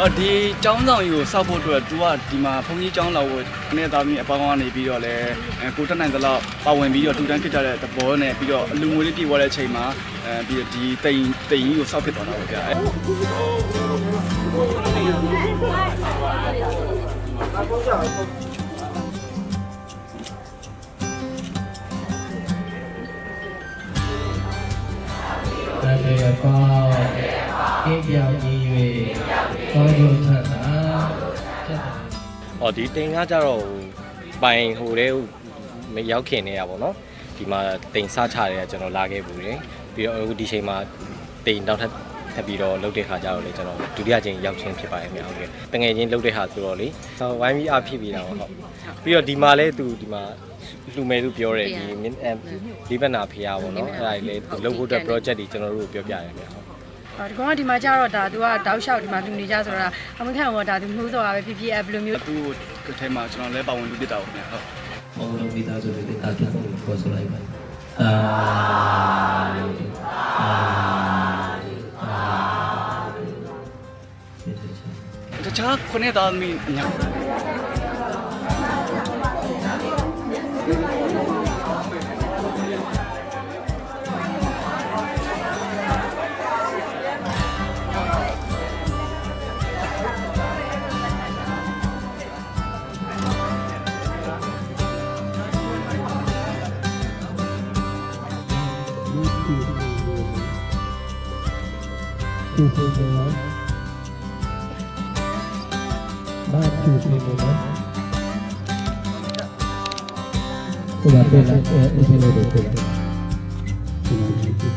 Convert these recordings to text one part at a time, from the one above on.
အော်ဒီចောင်းဆောင်ကြီးကိုစောက်ဖို့အတွက် तू ကဒီမှာဘုန်းကြီးចောင်းလောက်ကိုနဲ့သားသမီးအပေါင်းကနေပြီးတော့လဲအဲကိုတက်နိုင်သလောက်ပါဝင်ပြီးတော့တူတန်းဖြစ်ကြတဲ့သဘောနဲ့ပြီးတော့အလူငွေလေးပြေသွားတဲ့အချိန်မှာအဲပြီးတော့ဒီတိမ်တိမ်ကြီးကိုစောက်ဖြစ်သွားတာပေါ့ဗျာအဲ တတေကောကိပြောင်းကြီး၍ ကောင်းကျိုးထတာကျက်တယ်။အော်ဒီတင်ကားကြတော့ပိုင်ဟိုတဲ့မရောက်ခင်နေရပါတော့။ဒီမှာတင်စားချတယ်ကျွန်တော်လာခဲ့ဘူးတယ်။ပြီးတော့အခုဒီချိန်မှာတင်နောက်ထပ်ထပ်ပြီးတော့လုတ်တဲ့ခါကျတော့လေကျွန်တော်ဒုတိယချိန်ရောက်ချင်းဖြစ်ပါတယ်ခင်ဗျာဟုတ်ကဲ့တငယ်ချင်းလုတ်တဲ့ခါဆိုတော့လေဆိုဝိုင်းပြီးအဖြစ်ပြီးတာပေါ့ဟုတ်ပြီးတော့ဒီမှာလဲသူဒီမှာလူမဲသူပြောတယ်ဒီမင်းအဲလီဗနာဖေရပေါ့နော်အဲ့ဒါကြီးလေလုတ်ဖို့အတွက် project တွေကျွန်တော်တို့ပြောပြရတယ်ခင်ဗျာဟုတ်။ ဒီကောင်ကဒီမှာကျတော့ဒါသူကတောက်လျှောက်ဒီမှာလူနေကြဆိုတော့အမခံဘောဒါသူမှုစောတာပဲဖြစ်ဖြစ်အဲဘယ်လိုမျိုးသူ့ကိုထဲမှာကျွန်တော်လည်းပါဝင်လူပြစ်တာပေါ့ဗျာဟုတ်ဘုံလုံးမိသားစုတွေတာပြန်ဖို့ခေါ်ဆိုလိုက်ပါအာအာအာတခြားခုနှစ်သားသမီးအများ ကျူစီနေနော်ဘာကျူစီနေနော်ကိုလာပြန်လာအဲ့ဒီလိုတွေပြန်လာဒီမှာဒီဒီဒီ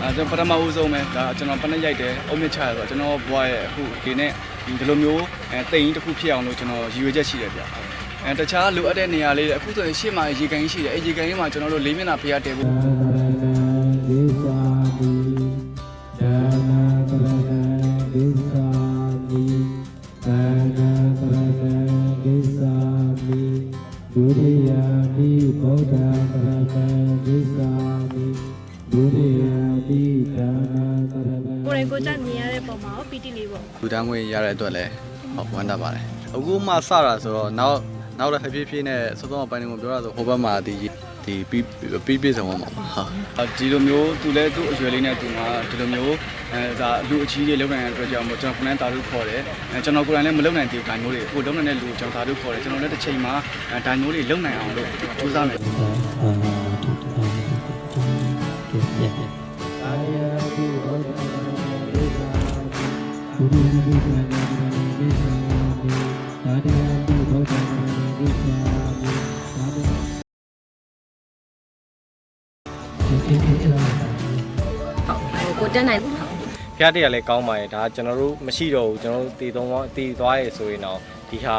အဲကျွန်တော်ပထမဦးဆုံးပဲဒါကျွန်တော်ပနက်ရိုက်တယ်အုံမြင့်ချရဆိုတော့ကျွန်တော်ဘွားရဲ့အခုဒီနေ့ဒီလိုမျိုးအဲတိမ်ကြီးတစ်ခုဖြစ်အောင်လို့ကျွန်တော်ရည်ရွယ်ချက်ရှိတယ်ဗျအဲတခြားလိုအပ်တဲ့နေရာလေးတွေအခုဆိုရင်ရှေ့မှာရေကန်ကြီးရှိတယ်အဲရေကန်ကြီးမှာကျွန်တော်တို့လေးမျက်နှာဖျားတယ်ဖို့ ရဏကိုယ်တိုင်ကိုယ်ကြမြင်ရတဲ့ပုံမှာရောပီတိလေးပေါ့လူတန်းငွေရတဲ့အတွက်လည်းဟုတ်ဝမ်းသာပါတယ်အခုမှစတာဆိုတော့နောက်နောက်လည်းဖြည်းဖြည်းနဲ့စောစောပိုင်းကိုပြောရဆိုဟိုဘက်မှာဒီဒီပြီးပြီးပြည့်စုံအောင်ပါဟုတ်ဒီလိုမျိုးသူလည်းသူ့အရွယ်လေးနဲ့သူကဒီလိုမျိုးအဲဒါလူအကြီးတွေလုံနိုင်တဲ့အတွက်ကြောင့်မို့ကျွန်တော်ခဏတာလို့ခေါ်တယ်အဲကျွန်တော်ကိုယ်တိုင်လည်းမလုံနိုင်သေးဘူးဒါမျိုးတွေကိုလုံနိုင်တဲ့လူကိုကျွန်တော်ဒါလို့ခေါ်တယ်ကျွန်တော်လည်းတစ်ချိန်မှာဒါမျိုးတွေလုံနိုင်အောင်လို့ကြိုးစားမယ် ကိုတက်နိုင်ဖျားတရားလည်းကောင်းပါရဲ့ဒါကျွန်တော်တို့မရှိတော့ဘူးကျွန်တော်တို့တည်သုံးသွားတည်သွားရဲဆိုရင်တော့ဒီဟာ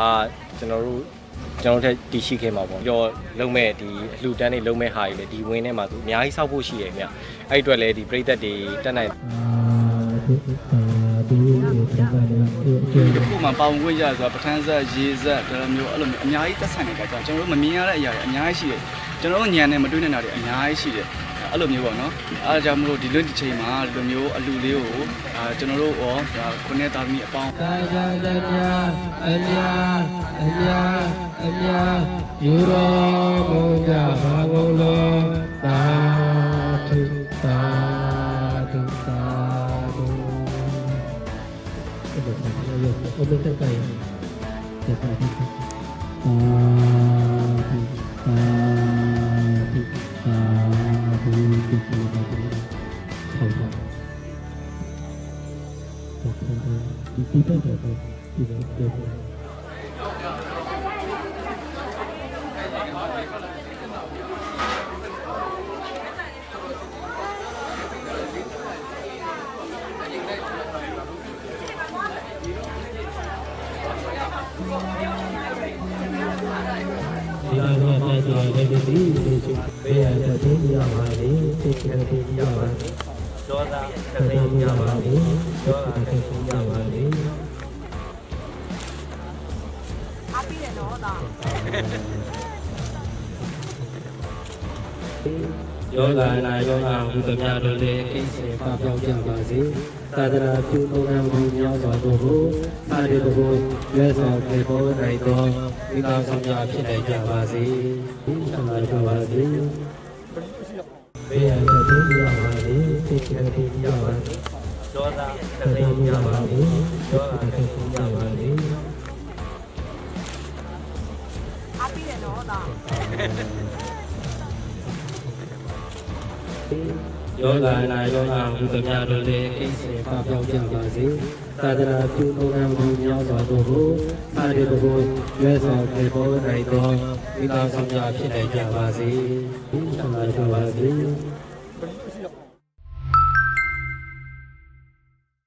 ကျွန်တော်တို့ကျွန်တော်တို့ထက်တည်ရှိခဲ့မှာပေါ့ပြီးတော့လုံးမဲ့ဒီအလှတန်းတွေလုံးမဲ့ဟာတွေလည်းဒီဝင်းထဲမှာသူအများကြီးစောက်ဖို့ရှိရမြအဲ့ဒီအတွက်လည်းဒီပြိသက်တွေတက်နိုင် အာထုအာဒီဒီဘာလဲဒီအကျေဒီခုမှပေါင်ခွင့်ရဆိုတာပထန်းဆက်ရေဆက်ဒါလိုမျိုးအဲ့လိုမျိုးအများကြီးသက်ဆိုင်နေတဲ့ကြောင့်ကျွန်တော်တို့မမြင်ရတဲ့အရာတွေအများကြီးရှိတယ်ကျွန်တော်တို့ညံနဲ့မတွေ့နိုင်တာတွေအများကြီးရှိတယ်အဲ့လိုမျိုးပေါ့နော်အားကြောင့်မလို့ဒီလွတ်ဒီချိန်မှာဒီလိုမျိုးအလူလေးကိုအာကျွန်တော်တို့ရောဒါခုနှစ်သားသမီးအပေါင်းကာယတညာအညာအညာအညာယူတော်မူကြပါကုန်လောသာ ရရအဲ့ဒါတက်ကြရတက်ပါဒီသာထုသာထုသာထုဒီကိစ္စကိုဟုတ်ပါဒီတိပတ်တယ်ဒီလိုပြောတယ်ဒီအရတဲ့ တဲ့တဲ့ဒီဒီဒီဘေးရတဲ့ဒီရပါလေသိတဲ့ဒီရပါလေဒေါသသတိရပါလေဒေါသသတိရပါလေအားပြီးတယ်နော်ဒါ ယောဂနာယောဂဟုသမျှတို့လည်းအိစေပပျောက်ကြပါစေသာသနာပြုသုံးရမှုများစွာတို့ကိုသာတေတကိုရွယ်ဆောင်ပြေပေါ်နိုင်သောဒီကောင်းဆောင်များဖြစ်နိုင်ကြပါစေဒီဆန္ဒကြပါစေဘေးရန်တဲ့ဒီရပါစေသိချင်တဲ့ဒီရပါစေဒေါသတသိရပါစေဒေါသတသိရပါစေယော ဂနာယောဂဟုသမျှတို့လည်းအိစေပပျောက်ကြပါစေသာသနာပြုသုံးရမှုများစွာတို့ကိုသာတေတကိုရွယ်ဆောင်ပြေပေါ်နိုင်သောဒီကောင်းဆောင်များဖြစ်နိုင်ကြပါစေဒီဆန္ဒကြပါစေ